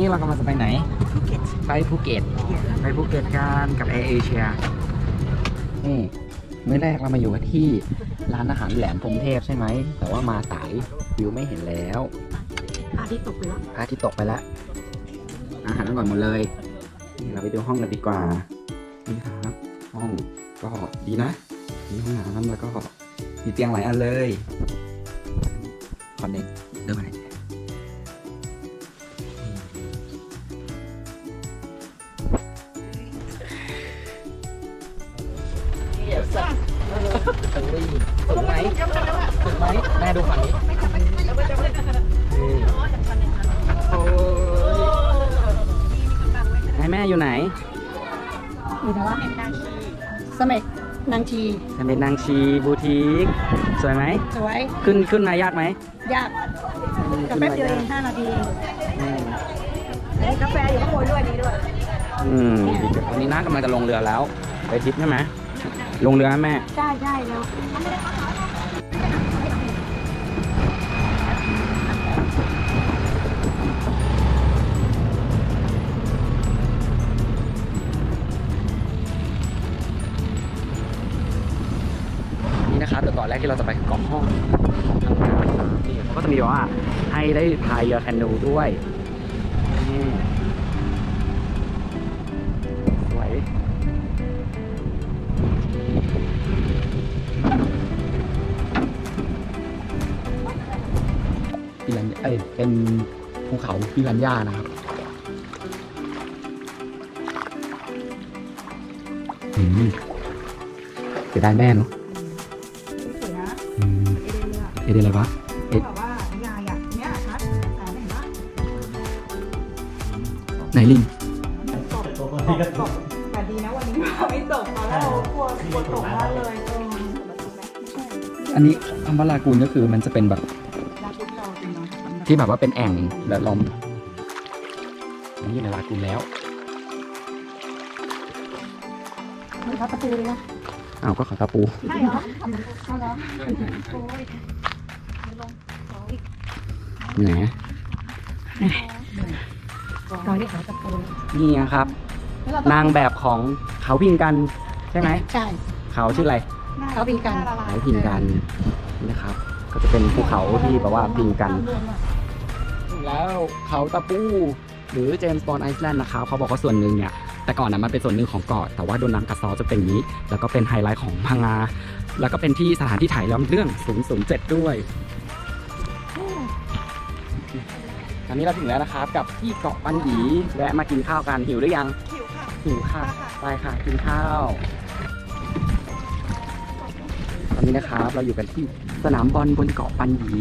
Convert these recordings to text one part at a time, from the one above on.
นี้เรากำลังจะไปไหนภูเก็ตไปภูเก็ต ไปภูเก็ตกันกับแอร์เอเชียนี่มื้อแรกเรามาอยู่กันที่ร้านอาหารแหลมพรหมเทพใช่ไหม แต่ว่ามาสายวิวไม่เห็นแล้วอาที่ตกไปแล้วพระอาทิตย์ตกไปแล้ว อาหารอร่อยหมดเลยนี่เราไปดูห้องกันดีกว่า นี่ครับ ห้องก็ดีนะ มีห้องน้ำแล้วก็มีเตียงหลายอันเลยคอนเน็กเดิน มาไหนถึงไหมถึงไหมแม่ดูฝั่งนี้นี่โอ้ยให้แม่อยู่ไหนอยู่นะว่าสมัยนางทีจะเป็นนางชีบูติกสวยไหมสวยขึ้นขึ้นมายากไหมยากกับแป๊บเดียวเองห้านาทีกาแฟอยู่ข้างบนด้วยนี่ด้วย อืมวันนี้น้ากำลังจะลงเรือแล้ว ไปทริปใช่ไหม ลงเรือไหมแม่ใช่ใช่แล้วนี่นะครับเดี๋ยวก่อนแรกที่เราจะไปเกาะห้องนี่เขาก็จะมีแบบว่าให้ได้พายเรือแคนูด้วย ปิรันเอ้ยเป็นภูเขาปิรันย่านะครับอืมเสียดายแม่เนาะสวยนะอืมเอเดนเลยอะเอเดนอะไรวะเอ๊ะเขาบอกว่ายายอะเนี่ยชัดแต่ไม่เห็นว่าไหนลิงตกตกตกแต่ดีนะวันนี้ไม่ตกตอนแรกเรากลัวกลัวตกมากเลยเออไม่ใช่อันนี้คำว่าลากูนก็คือมันจะเป็นแบบ ที่แบบว่าเป็นแอ่งและล้อมอันนี้อยู่ในลากูนแล้วมันพับประตูเลยนะอ้าวก็เขาตาปูใช่เหรอใช่เหรอโอ้ยลงขออีกไหนตอนที่เขาตะโกนนี่ครับ นางแบบของเขาพิงกันใช่ไหมใช่เขาชื่ออะไรเขาพิงกันเขาพิงกันนี่นะครับ ก็จะเป็นภูเขาที่แบบว่าพิงกัน แล้วเขาตะปูหรือเจมส์บอลไอซ์แลนด์นะครับเขาบอกว่าส่วนหนึ่งเนี่ย แต่ก่อนนะมันเป็นส่วนหนึ่งของเกาะแต่ว่าโดนน้ำกัดเซอจะเป็นอย่างนี้ แล้วก็เป็นไฮไลท์ของพังงาแล้วก็เป็นที่สถานที่ถ่ายทำเรื่อง007 ด้วยตอนนี้เราถึงแล้วนะครับ กับที่เกาะปันหยีแวะมากินข้าวกันหิวหรือยังคิวค่ะหิวค่ะไปค่ะกินข้าวต อนนี้นะครับ เราอยู่กันที่สนามบอลบนเกาะปันหยี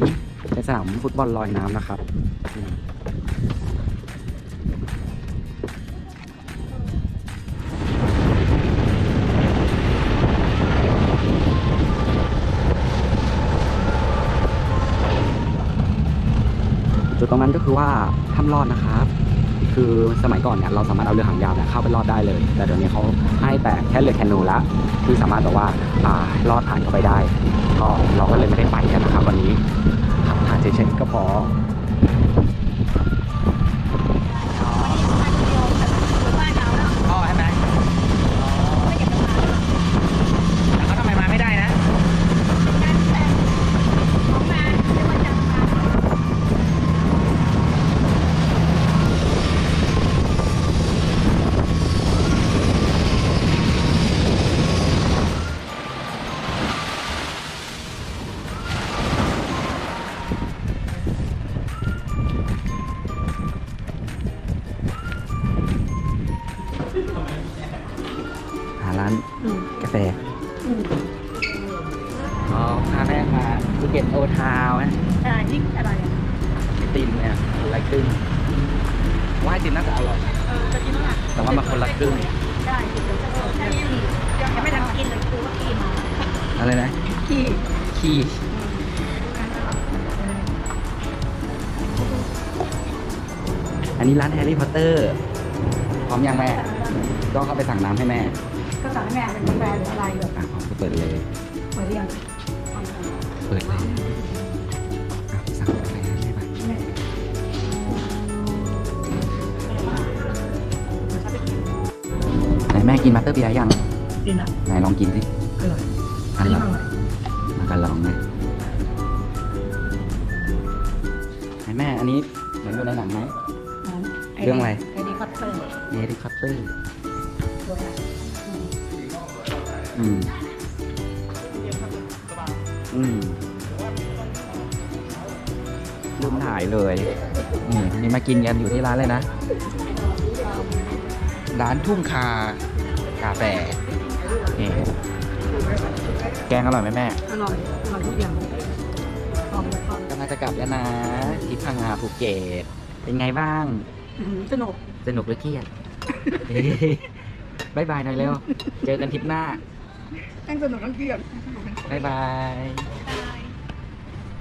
เป็นสนามฟุตบอลลอยน้ำนะครับจุดตรงนั้นก็คือว่าถ้ำรอดนะครับ คือสมัยก่อนเนี่ยเราสามารถเอาเรือหางยาวเนี่ยเข้าไปลอดได้เลย แต่เดี๋ยวนี้เขาให้แต่แค่เรือแคนูละที่สามารถแบบว่าอ่าลอดผ่านเข้าไปได้ ก็เราก็เลยไม่ได้ไปกันนะครับวันนี้ขับผ่านเฉยๆก็พอาแฟอ๋อพาแม่มาภูเก็ตโอทาวน์นะใช่ยิ่งอะไรอะไอติมเนี่ยคนละครึ่งว่าไอติมน่าจะอร่อย เออจะกินอะไรแต่ว่ามาคนละครึ่ง ได้กินเลยแค่นี้ยังไม่ทันกินเลยกูก็กินอะไรนะ ขี้ขี้อันนี้ร้านแฮร์รี่พอตเตอร์ พร้อมยังแม่ก็เข้าไปสั่งน้ำให้แม่ ก็สั่งให้แม่เป็นกาแฟหรืออะไรหบดอะอ๋อก็เปิดเลยเปิดยังเปิดเลยสั่งกาแฟได้ไหนแม่กินมาสเตอร์เบียร์ยังกินอะไหนลองกินสิอร่อยอันนี้อร่อยมากันลองนมไหนแม่อันนี้เหมือนดูในหนังไหมเรื่องอะไรเฮลิคัตเตอร์เฮลิคัตเตอร์ อืมอืมลืมถ่ายเลยนี่นี่มากินกันอยู่ที่ร้านเลยนะ ร้านทุ่งคากาแฟนี่แกงอร่อยไหมแม่ อร่อย อร่อยทุกอย่างลองเลยก่อนกำลังจะกลับแล้วนะที่พังงาภูเก็ตเป็นไงบ้าง อื้อหือสนุก สนุกหรือเครียด เฮ้ยบายบายหน่อยเร็ว เจอกันทริปหน้า ทั้งสนุกทั้งเครียบบายบาย